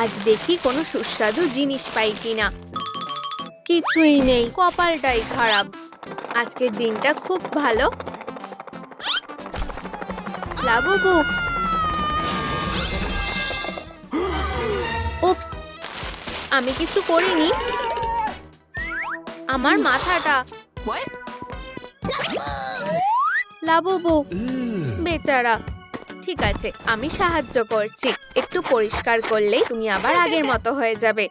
আজ দেখি কোনো সুস্বাদু জিনিস পাই কিনা। কিছুই নেই কপালটাই খারাপ। আজকের দিনটা খুব ভালো। লাবুবু। উপস আমি কিছু করিনি। আমার মাথাটা। লাবুবু বেচারা। ঠিক আছে, আমি সাহায্য করছি। একটু পরিষ্কার করলেই তুমি আবার আগের মতো হয়ে যাবে।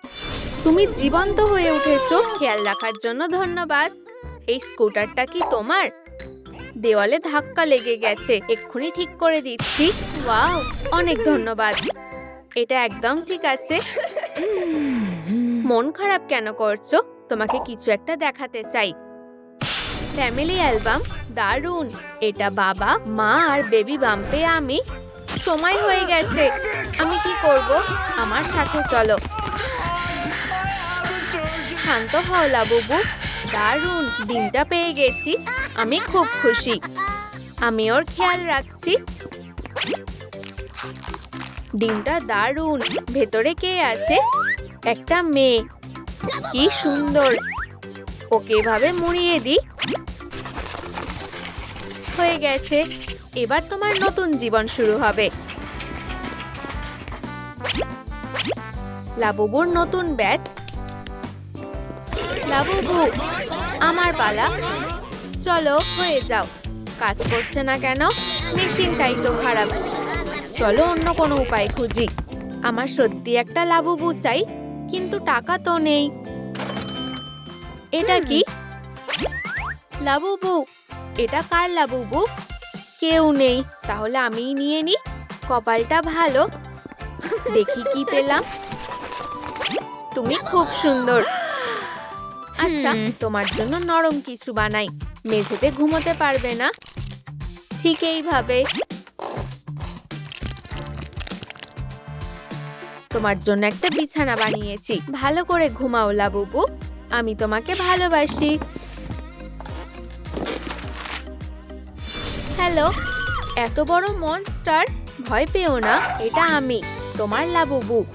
তুমি জীবন্ত হয়ে উঠেছো। খেয়াল রাখার জন্য ধন্যবাদ। এই স্কুটারটা কি তোমার? দেওয়ালে ধাক্কা লেগে গেছে। এক্ষুনি ঠিক করে দিচ্ছি। ওয়াও, অনেক ধন্যবাদ। এটা একদম ঠিক আছে। মন খারাপ কেন করছ? তোমাকে কিছু একটা দেখাতে চাই। ফ্যামিলি অ্যালবাম দারুণ। এটা বাবা, মা আর বেবি বাম্পে আমি। সময় হয়ে গেছে। আমি কি করব? আমার সাথে চলো। শান্ত হও লাবুবু। দারুণ। দিনটা পেয়ে গেছি। আমি খুব খুশি। আমি ওর খেয়াল রাখছি। ডিমটা দারুণ। ভেতরে কে আছে? একটা মেয়ে। কি সুন্দর। ওকে এভাবে মুড়িয়ে দিই। হয়ে গেছে। এবার তোমার নতুন জীবন শুরু হবে। লাবুবুর নতুন ব্যাচ। লাবুবু আমার পালা। চলো হয়ে যাও। কাজ করছে না কেন? মেশিনটাই তো খারাপ। চলো অন্য কোনো উপায় খুঁজি। আমার সত্যি একটা লাবুবু চাই কিন্তু টাকা তো নেই। এটা কি? লাবুবু এটা কার লাবুবু কেউ নেই তাহলে আমিই নিয়ে নি। কপালটা ভালো। দেখি কি পেলাম। তুমি খুব সুন্দর। আচ্ছা তোমার জন্য নরম কিছু বানাই। মেঝেতে ঘুমোতে পারবে না। ঠিক এইভাবে। তোমার জন্য একটা বিছানা বানিয়েছি। ভালো করে ঘুমাও লাবুবু আমি তোমাকে ভালোবাসি। হ্যালো এত বড় মনস্টার ভয় পেও না, এটা আমি, তোমার লাবুবু।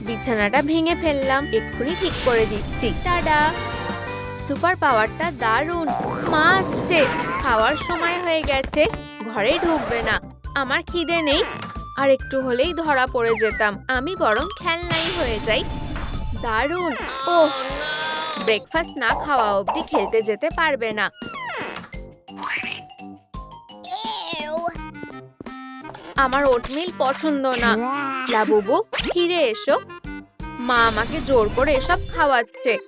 বিছানাটা ভেঙে ফেললাম, এক্ষুনি ঠিক করে দিচ্ছি। টাডা সুপার পাওয়ারটা দারুণ। মা আসছে। খাওয়ার সময় হয়ে গেছে। ঘরে ঢুকবে না। আমার খিদে নেই। আর একটু হলেই ধরা পড়ে যেতাম। আমি বরং খেলনাই হয়ে যাই। দারুণ। ও ব্রেকফাস্ট না খাওয়া অবধি খেলতে যেতে পারবে না। আমার ওটমিল পছন্দ না। লাবুবু ফিরে এসো। মা আমাকে জোর করে এসব খাওয়াচ্ছে।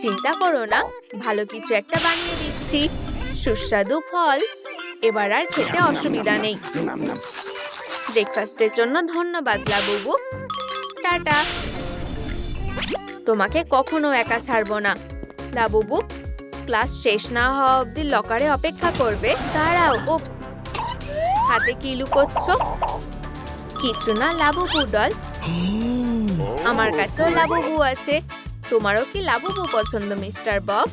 চিন্তা করো না, ভালো কিছু একটা বানিয়ে দিচ্ছি। সুস্বাদু ফল। এবার আর খেতে অসুবিধা নেই। ব্রেকফাস্টের জন্য ধন্যবাদ লাবুবু টাটা। তোমাকে কখনো একা ছাড়বো না। লাবুবু ক্লাস শেষ না হওয়া অবধি লকারে অপেক্ষা করবে। দাঁড়াও উপস হাতে কি লুকোচ্ছ? কিছু না লাবুবু ডল। আমার কাছেও লাবুবু আছে। তোমারও কি লাবুবু পছন্দ মিস্টার বব?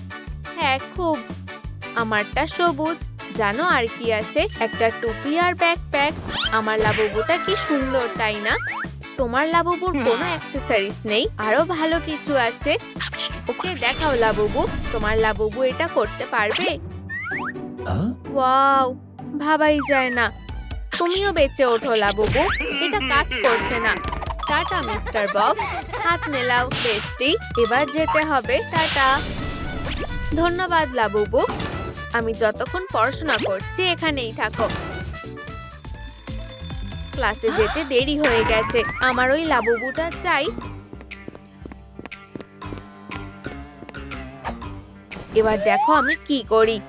হ্যাঁ খুব। আমারটা সবুজ। জানো আর কি আছে? একটা টুপি আর ব্যাকপ্যাক আমার লাবুবুটা কি সুন্দর তাই না? তোমার লাবুবুর কোনো অ্যাক্সেসরিজ নেই? আরও ভালো কিছু আছে? ওকে দেখাও লাবুবু। তোমার লাবুবু এটা করতে পারবে? ওয়াও! ভাবাই যায় না। তুমিও বেঁচে ওঠো লাবুবু, এটা কাজ করছে না। Tata, mister Bob. হাত মেলাও, বেস্টি। এবার যেতে হবে, টাটা। ধন্যবাদ লাবুবু। আমি যতক্ষণ পড়াশোনা করছি, এখানেই থাকো। ক্লাসে যেতে দেরি হয়ে গেছে। আমার ওই লাবুবুটা চাই। এবার দেখো আমি কি করি।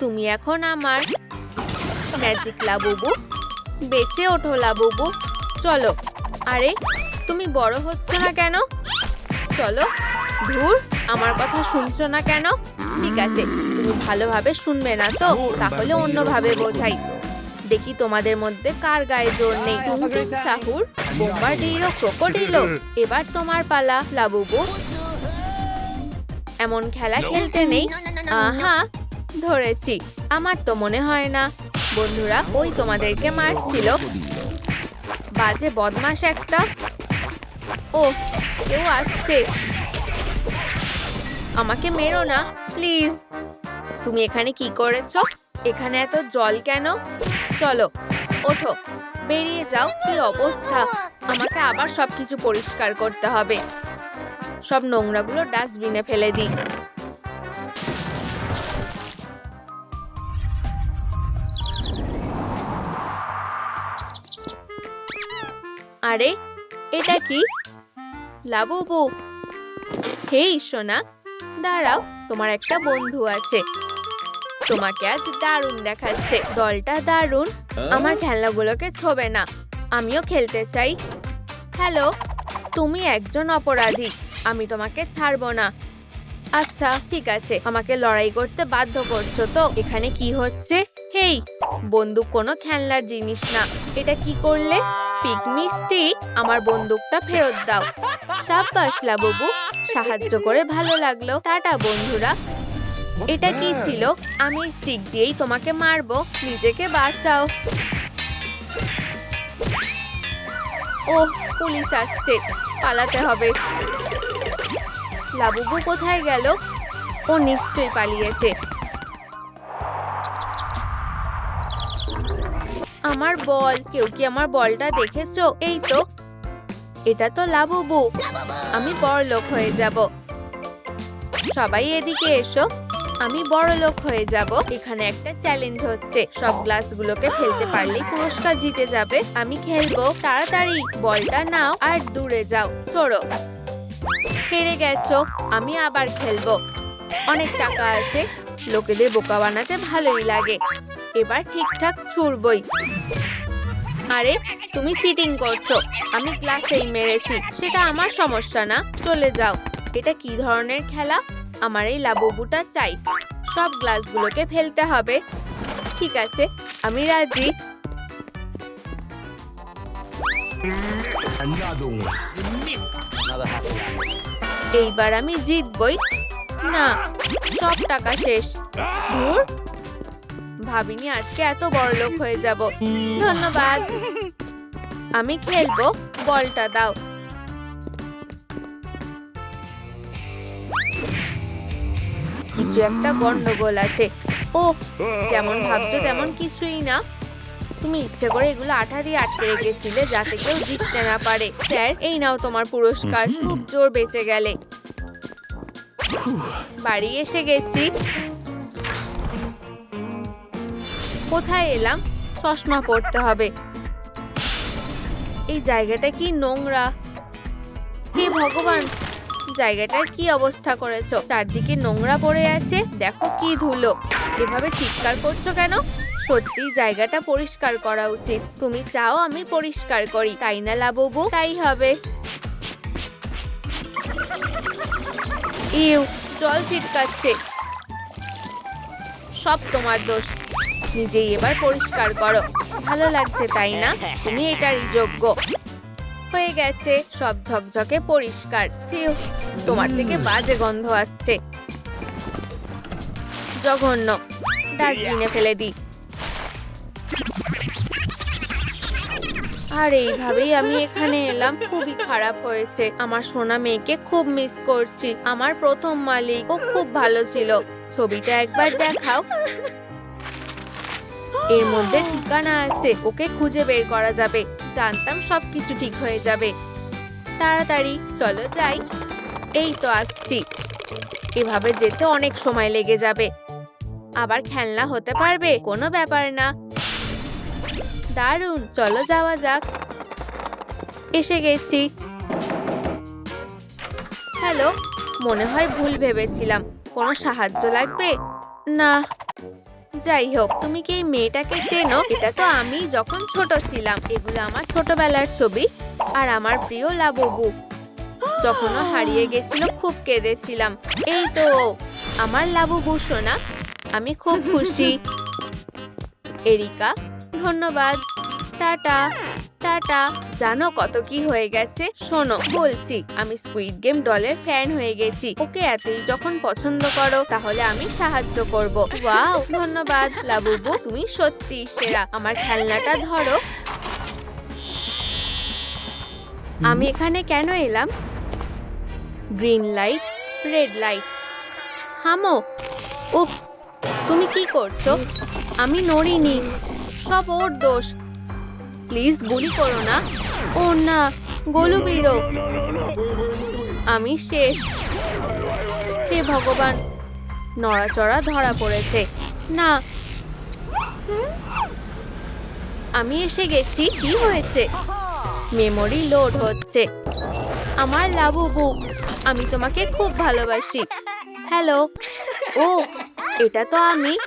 তুমি এখন আমার ম্যাজিক লাবুবু বেঁচে ওঠো লাবুবু। চলো আরে তুমি বড় হচ্ছ না কেন? চলো ধুর আমার কথা শুনছো না কেন? ঠিক আছে তুমি ভালোভাবে শুনবে না তো? তাহলে অন্যভাবে বোঝাই। দেখি তোমাদের মধ্যে কার গায়ে জোর নেই। সাহুর সাহুর বোম্বার্ডিরো ক্রোকোডিলো এবার তোমার পালা লাবুবু। এমন খেলা খেলতে নেই। আহা ধরেছি। আমার তো মনে হয় না। বন্ধুরা, ওই তোমাদেরকে মারছিল। বাজে বদমাস একটা। ও, কেউ আসছে। আমাকে মেরো না, প্লিজ। তুমি এখানে কি করেছ? এখানে এত জল কেন? চলো, ওঠো। বেরিয়ে যাও, কি অবস্থা? আমাকে আবার সবকিছু পরিষ্কার করতে হবে। সব নোংরাগুলো ডাস্টবিনে ফেলে দিই। আরে এটা কি? লাবুবু হেই সোনা দাঁড়াও তোমার একটা বন্ধু আছে। তোমাকে আজ দারুণ দেখাচ্ছে। দলটা দারুণ আমার খেলনাগুলোকে ছোবে না। আমিও খেলতে চাই। হ্যালো তুমি একজন অপরাধী আমি তোমাকে ছাড়বো না। আচ্ছা ঠিক আছে আমাকে লড়াই করতে বাধ্য করছ তো। এখানে কি হচ্ছে? হেই বন্দুক কোনো খেলনার জিনিস না। এটা কি করলে? পিকমি স্টিক আমার বন্দুকটা ফেরত দাও। সাব্বাস লাবুবু, সাহায্য করে ভালো লাগল। টাটা, বন্ধুরা। এটা কি ছিল? আমি স্টিক দিয়েই তোমাকে মারবো। নিজেকে বাঁচাও। ও পুলিশ আসছে। পালাতে হবে। লাবুবু কোথায় গেল? ও নিশ্চয়ই পালিয়েছে। আমার বল, কেউ কি আমার বলটা দেখেছ? এই তো। এটা তো লাবুবু। আমি বড় লোক হয়ে যাব। সবাই এদিকে এসো। আমি বড় লোক হয়ে যাব। এখানে একটা চ্যালেঞ্জ হচ্ছে। সব গ্লাসগুলোকে ফেলতে পারলেই পুরস্কার জিতে যাবে। আমি খেলব। তাড়াতাড়ি, বলটা নাও আর দূরে যাও। সরো। হেরে গেছো। আমি আবার খেলব। অনেক টাকা আছে। লোকেদের বোকা বানাতে ভালোই লাগে। এবার ঠিকঠাক ছুড়বই। আরে, তুমি চিটিং করছ। আমি ক্লাসেই মেরেছি। সেটা আমার সমস্যা না। চলে যাও। এটা কি ধরনের খেলা? আমার এই লাবুবুটা চাই। সব গ্লাসগুলোকে ফেলতে হবে। ঠিক আছে, আমি রাজি। এইবার আমি জিতবই। না, সব টাকা শেষ। ধুর। ভাবিনি আজকে এত বড় লোক হয়ে যাব। ধন্যবাদ। আমি খেলব। বলটা দাও। কিছু একটা গন্ডগোল আছে। ও যেমন ভাবছ তেমন কিছুই না। তুমি ইচ্ছে করে এগুলো আঠা দিয়ে আটকে রেখেছিলে যাতে কেউ জিততে না পারে। স্যার এই নাও তোমার পুরস্কার। খুব জোর বেঁচে গেলে। বাড়ি এসে গেছি। কোথায় এলাম? চশমা পড়তে হবে। এই জায়গাটা কি নোংরা? হে ভগবান, জায়গাটার কি অবস্থা করেছ? চারদিকে নোংরা পড়ে আছে, দেখো কি ধুলো। এভাবে চিৎকার করছ কেন? সত্যি, জায়গাটা পরিষ্কার করা উচিত। তুমি চাও আমি পরিষ্কার করি, তাই না লাবুবু? তাই হবে। ইউ, জল ছিটকাচ্ছে। সব তোমার দোষ। নিজেই এবার পরিষ্কার করো। ভালো লাগছে তাই না? তুমি এটারই যোগ্য। হয়ে গেছে সব ঝকঝকে পরিষ্কার। তোমার থেকে বাজে গন্ধ আসছে। জঘন্য। ডাস্টবিনে ফেলে দিই। আর এইভাবেই আমি এখানে এলাম। খুবই খারাপ হয়েছে। আমার সোনা মেয়েকে খুব মিস করছি। আমার প্রথম মালিক ও খুব ভালো ছিল। ছবিটা একবার দেখাও। এর মধ্যে ঠিকানা আছে, ওকে খুঁজে বের করা যাবে। জানতাম সব কিছু ঠিক হয়ে যাবে। তাড়াতাড়ি, চলো যাই। এই তো আসছি। এভাবে যেতে অনেক সময় লেগে যাবে। আবার খেলনা হতে পারবে, কোনো ব্যাপার না। দারুণ, চলো যাওয়া যাক। এসে গেছি। হ্যালো, মনে হয় ভুল ভেবেছিলাম। কোনো সাহায্য লাগবে? না। যাই হোক তুমি কি এই মেয়েটাকে চেনো? এটা তো আমি যখন ছোট ছিলাম। এগুলো আমার ছোটবেলার ছবি আর আমার প্রিয় লাববু। যখন হারিয়ে গেছিল, খুব কেঁদেছিলাম। এই তো, আমার লাববু সোনা। আমি খুব খুশি। এরিকা, ধন্যবাদ। টাটা। টাটা জানো কত কি হয়ে গেছে? শোনো, বলছি, আমি স্কুইড গেম ডলের ফ্যান হয়ে গেছি। ওকে এতই যখন পছন্দ করো, তাহলে আমি সাহায্য করব। ওয়াও, ধন্যবাদ। লাবুবু, তুমি সত্যি সেরা। আমার খেলনাটা ধরো। আমি এখানে কেন এলাম? গ্রিন লাইট রেড লাইট থামো। উফ, তুমি কি করছ? আমি নড়িনি। সব ওর দোষ। প্লিজ গুলি করো না। ও না, গোলু বিরো। আমি শেষ। হে ভগবান, নড়াচড়া ধরা পড়েছে। না। আমি এসে গেছি, কি হয়েছে? মেমোরি লোড হচ্ছে। আমার লাবুবু, আমি তোমাকে খুব ভালোবাসি। হ্যালো। ও, এটা তো আমি।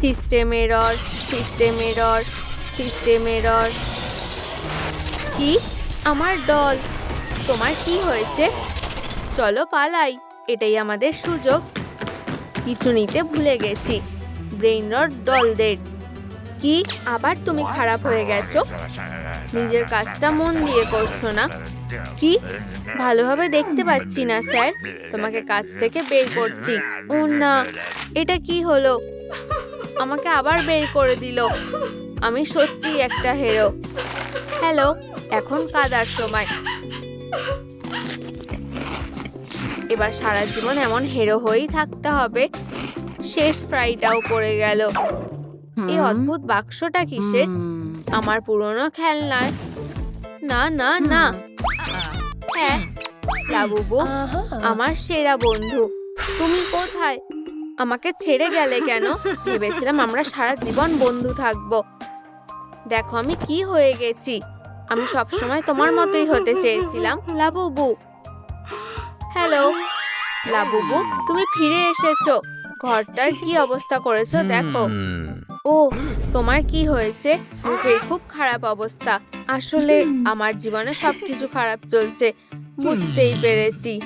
System error system error. System error কি? আমার ডল তোমার কি হয়েছে? চলো পালাই। এটাই আমাদের সুযোগ। কিছু নিতে ভুলে গেছি। ব্রেইন রড ডলদের কি? আবার তুমি খারাপ হয়ে গেছো? নিজের কাজটা মন দিয়ে করছ না? কি? ভালোভাবে দেখতে পাচ্ছি না, স্যার। তোমাকে কাজ থেকে বের করছি। ও না, এটা কি হলো? আমাকে আবার বের করে দিল। আমি সত্যি একটা হেরো হ্যালো এখন কাদার সময়। এবার সারা জীবন এমন হেরো হয়েই থাকতে হবে। শেষ ফ্রাইটাও পড়ে গেল। এই অদ্ভুত বাক্সটা কিসের? আমার পুরনো খেলনার। না না না। হ্যাঁ লাবুবু আমার সেরা বন্ধু। তুমি কোথায়? আমাকে ছেড়ে গেলে কেন? ভেবেছিলাম আমরা সারা জীবন বন্ধু থাকব। দেখো আমি কি হয়ে গেছি। আমি সব সময় তোমার মতোই হতে চেয়েছিলাম। লাবুবু। হ্যালো। লাবুবু তুমি ফিরে এসেছ। ঘরটার কি অবস্থা করেছ দেখো। ও তোমার কি হয়েছে? মুখের খুব খারাপ অবস্থা। আসলে আমার জীবনে সবকিছু খারাপ চলছে। বুঝতেই পেরেছি।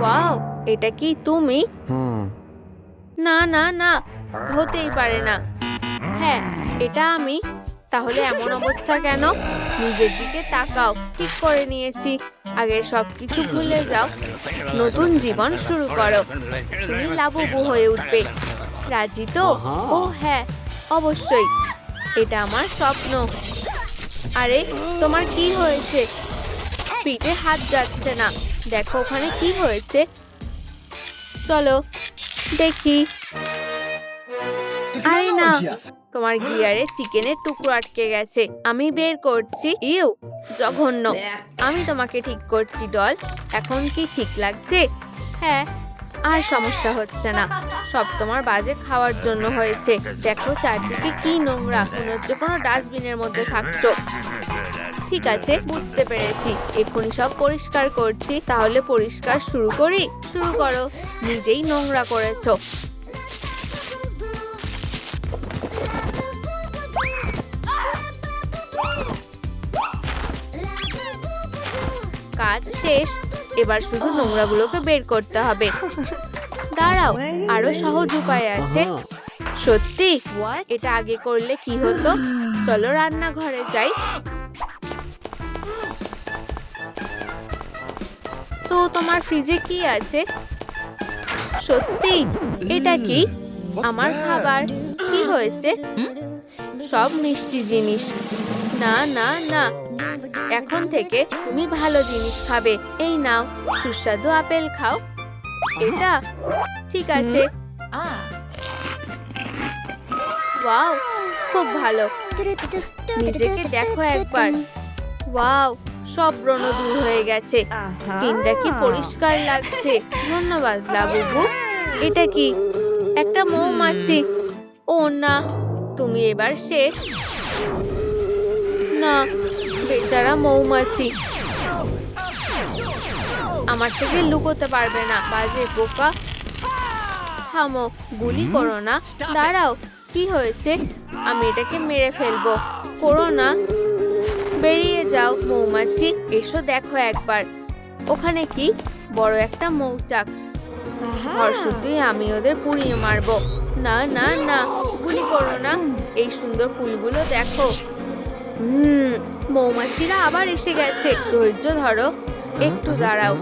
ওয়াও এটা কি তুমি? না না না হতেই পারে না। হ্যাঁ এটা আমি। তাহলে এমন অবস্থা কেন? নিজের দিকে তাকাও ঠিক করে নিয়েছি। আগের সব কিছু ভুলে যাও। নতুন জীবন শুরু করো। তুমি লাবুবু হয়ে উঠবে। রাজি তো? ও হ্যাঁ অবশ্যই। এটা আমার স্বপ্ন। আরে তোমার কি হয়েছে? পিঠে হাত যাচ্ছে না। দেখো ওখানে কি হয়েছে। চলো দেখি। আরে না তোমার গিয়ারে চিকেনের টুকরো আটকে গেছে। আমি বের করছি ইউ জঘন্য। আমি তোমাকে ঠিক করছি ডল। এখন কি ঠিক লাগছে? হ্যাঁ আর সমস্যা হচ্ছে না। সব তোমার বাজে খাওয়ার জন্য হয়েছে। দেখো চারদিকে কি নোংরা। মনে হচ্ছে কোনো ডাস্টবিনের মধ্যে থাকছো। ঠিক আছে বুঝতে পেরেছি। এক্ষুনি সব পরিষ্কার করছি তাহলে পরিষ্কার শুরু করি? শুরু করো। নিজেই নোংরা করেছ। কাজ শেষ এবার শুধু নোংরাগুলোকে বের করতে হবে। দাঁড়াও আরও সহজ উপায় আছে। সত্যি? এটা আগে করলে কি হতো? চলো রান্নাঘরে যাই। তো তোমার ফ্রিজে কি আছে? সত্যি? এটা কি? আমার খাবার। কি হয়েছে? সব মিষ্টি জিনিস। না না না। এখন থেকে তুমি ভালো জিনিস খাবে। এই নাও, সুস্বাদু আপেল খাও। এটা? ঠিক আছে। খুব ভালো। নিজেকে দেখো একবার। ওয়াও সব ব্রণ দূর হয়ে গেছে। স্কিনটা কি পরিষ্কার লাগছে? ধন্যবাদ লাবুবু। এটা কি একটা মৌমাছি? ও না তুমি এবার শেষ না বেচারা মৌমাছি। আমার থেকে লুকোতে পারবে না। বাজে বোকা। থামো গুলি করো না। দাঁড়াও কি হয়েছে? আমি এটাকে মেরে ফেলব। করো না। বেরিয়ে যাও মৌমাছি এসো দেখো একবার। ওখানে কি? বড় একটা মৌচাক। শুধুই আমি ওদের পুড়িয়ে মারবো। না না না গুলি করো না। এই সুন্দর ফুলগুলো দেখো। হুম মৌমাছিরা আবার এসে গেছে। ধৈর্য ধরো। একটু দাঁড়াও।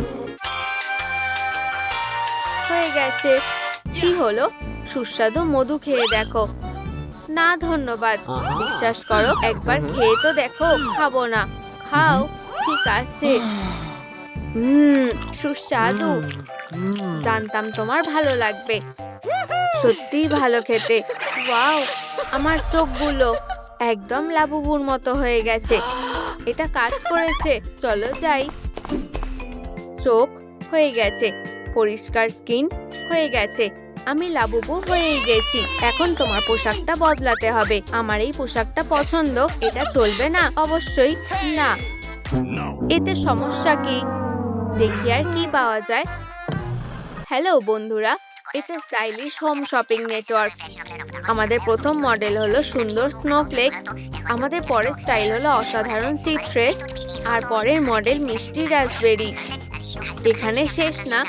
হয়ে গেছে। কি হলো? সুস্বাদু মধু খেয়ে দেখো। না ধন্যবাদ। বিশ্বাস করো একবার খেয়ে তো দেখো খাব না। খাও ঠিক আছে। হুম সুস্বাদু। জানতাম তোমার ভালো লাগবে। সত্যিই ভালো খেতে। ওয়াও আমার চোখগুলো একদম লাবুবুর মতো হয়ে গেছে। এটা কাজ করেছে চলো যাই। চোখ হয়ে গেছে পরিষ্কার স্কিন হয়ে গেছে। আমি লাবুবু হয়েই গেছি। এখন তোমার পোশাকটা বদলাতে হবে। আমার এই পোশাকটা পছন্দ, এটা চলবে না। অবশ্যই না। এতে সমস্যা কি? দেখি আর কি পাওয়া যায়। হ্যালো বন্ধুরা এটা স্টাইলিশ হোম শপিং নেটওয়ার্ক আমাদের প্রথম মডেল হলো সুন্দর স্নোফ্লেক আমাদের পরের স্টাইল হলো অসাধারণ সিট্রেস আর পরের মডেল মিষ্টি রাসবেরি এখানে শেষ না।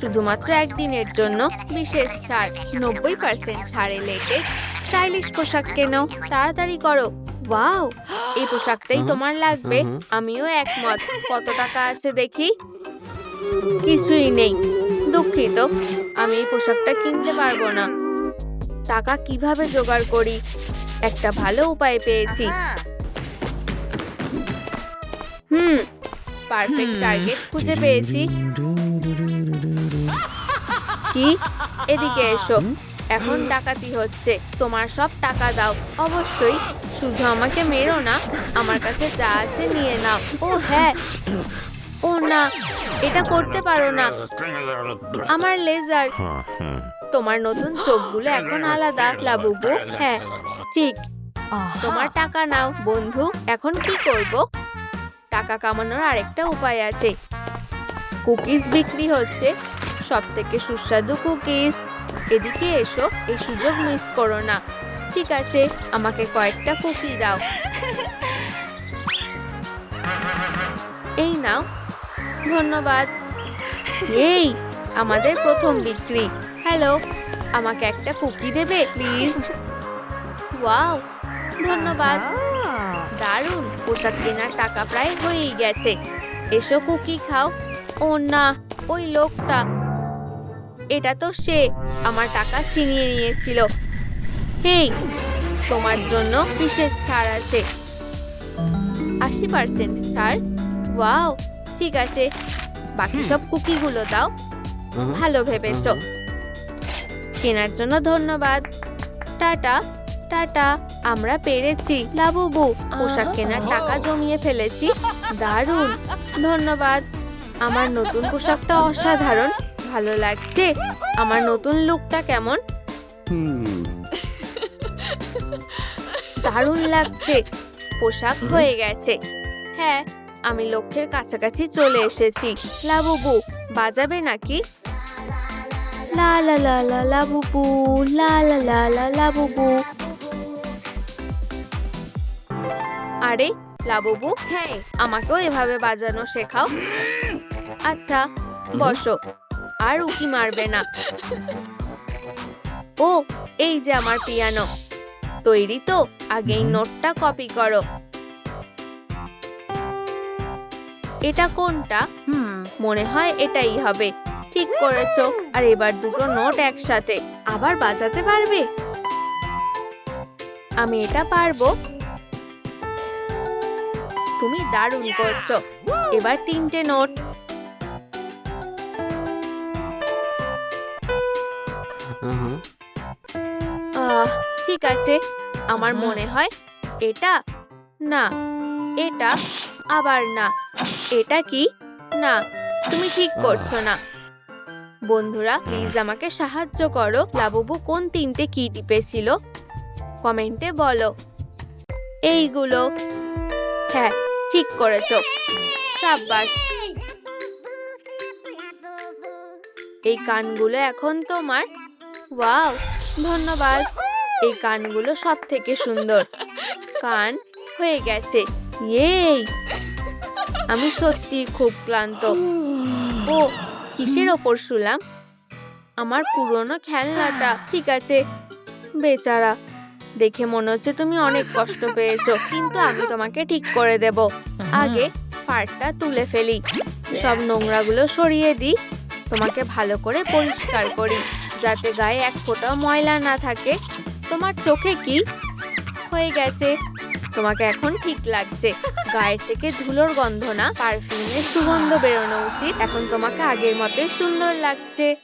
শুধুমাত্র একদিনের জন্য বিশেষ ছাড় নব্বই পার্সেন্ট ছাড়ে লেটে স্টাইলিশ পোশাক কেনো তাড়াতাড়ি করো। ওয়াও এই পোশাকটাই তোমার লাগবে। আমিও একমত। কত টাকা আছে দেখি? কিছুই নেই। দুঃখিত আমি এই পোশাকটা কিনতে পারব না। টাকা কীভাবে জোগাড় করি? একটা ভালো উপায় পেয়েছি। হুম পারফেক্ট টার্গেট খুঁজে পেয়েছি। কি? এদিকে এসো। এখন ডাকাতি হচ্ছে। তোমার সব টাকা দাও। অবশ্যই। শুধু আমাকে মেরো না। আমার কাছে যা আছে নিয়ে নাও। ও হ্যাঁ। ও না। এটা করতে পারো না। আমার লেজার। তোমার নতুন চোখগুলো এখন আলাদা লাবুবু। হ্যাঁ। ঠিক। তোমার টাকা নাও বন্ধু। এখন কি করব? টাকা কামানোর আরেকটা উপায় আছে। কুকিজ বিক্রি হচ্ছে। সব থেকে সুস্বাদু কুকিজ। এদিকে এসো, এই সুযোগ মিস করো না। ঠিক আছে, আমাকে কয়েকটা কুকি দাও। এই নাও। ধন্যবাদ। এই, আমাদের প্রথম বিক্রি। হ্যালো, আমাকে একটা কুকি দেবে প্লিজ ওয়াও, ধন্যবাদ। দারুণ, পোশাক কেনার টাকা প্রায় হয়েই গেছে। এসো কুকি খাও। ও না, ওই লোকটা। এটা তো সে আমার টাকা ছিনিয়ে নিয়েছিল। হেই তোমার জন্য বিশেষ ছাড় আছে। আশি পার্সেন্ট ছাড়? ওয়াও ঠিক আছে। বাকি সব কুকিগুলো দাও। ভালো ভেবেছো। কেনার জন্য ধন্যবাদ। টাটা টাটা আমরা পেরেছি। লাবুবু পোশাক কেনার টাকা জমিয়ে ফেলেছি। দারুণ। ধন্যবাদ। আমার নতুন পোশাকটা অসাধারণ। ভালো লাগছে। আমার নতুন লুকটা কেমন? দারুণ লাগছে। পোশাক হয়ে গেছে। হ্যাঁ আমি লক্ষ্যের কাছাকাছি চলে এসেছি। লাবুবু বাজাবে নাকি? লা লা লা লা লাবুবু লা লা লা লা লাবুবু। আরে লাবুবু হ্যাঁ আমাকেও এভাবে বাজানো শেখাও। আচ্ছা বসো। আর উকি মারবে না। ও এই যে আমার পিয়ানো। তৈরি তো আগে এই নোটটা কপি করো। এটা কোনটা? হুম মনে হয় এটাই হবে। ঠিক করেছ। আর এবার দুটো নোট একসাথে। আবার বাজাতে পারবে? আমি এটা পারব। তুমি দারুণ করছ। এবার তিনটে নোট। আহ, ঠিক আছে। আমার মনে হয় এটা না এটা আবার না। এটা কি? না তুমি ঠিক করছ না। বন্ধুরা প্লিজ আমাকে সাহায্য করো। লাবুবু কোন তিনটে কি টিপেছিল? কমেন্টে বলো। এইগুলো। হ্যাঁ ঠিক করেছ। সাব্বাস। এই কানগুলো এখন তোমার ওয়াও, ধন্যবাদ। এই কানগুলো সব থেকে সুন্দর। কান হয়ে গেছে। ইয়েই। আমি সত্যি খুব ক্লান্ত। ও, কিসের ওপর শুলাম? আমার পুরনো খেলনাটা, ঠিক আছে। বেচারা, দেখে মনে হচ্ছে তুমি অনেক কষ্ট পেয়েছ, কিন্তু আমি তোমাকে ঠিক করে দেব। আগে পার্টটা তুলে ফেলি। সব নোংরাগুলো সরিয়ে দিই। তোমাকে ভালো করে পরিষ্কার করি। যাতে গায়ে এক ফোঁটাও ময়লা না থাকে। তোমার চোখে কি? হয়ে গেছে। তোমাকে এখন ঠিক লাগছে। গায়ের থেকে ধুলোর গন্ধ না। পারফিউমের সুগন্ধ বেরোনো উচিত। এখন তোমাকে আগের মতোই সুন্দর লাগছে।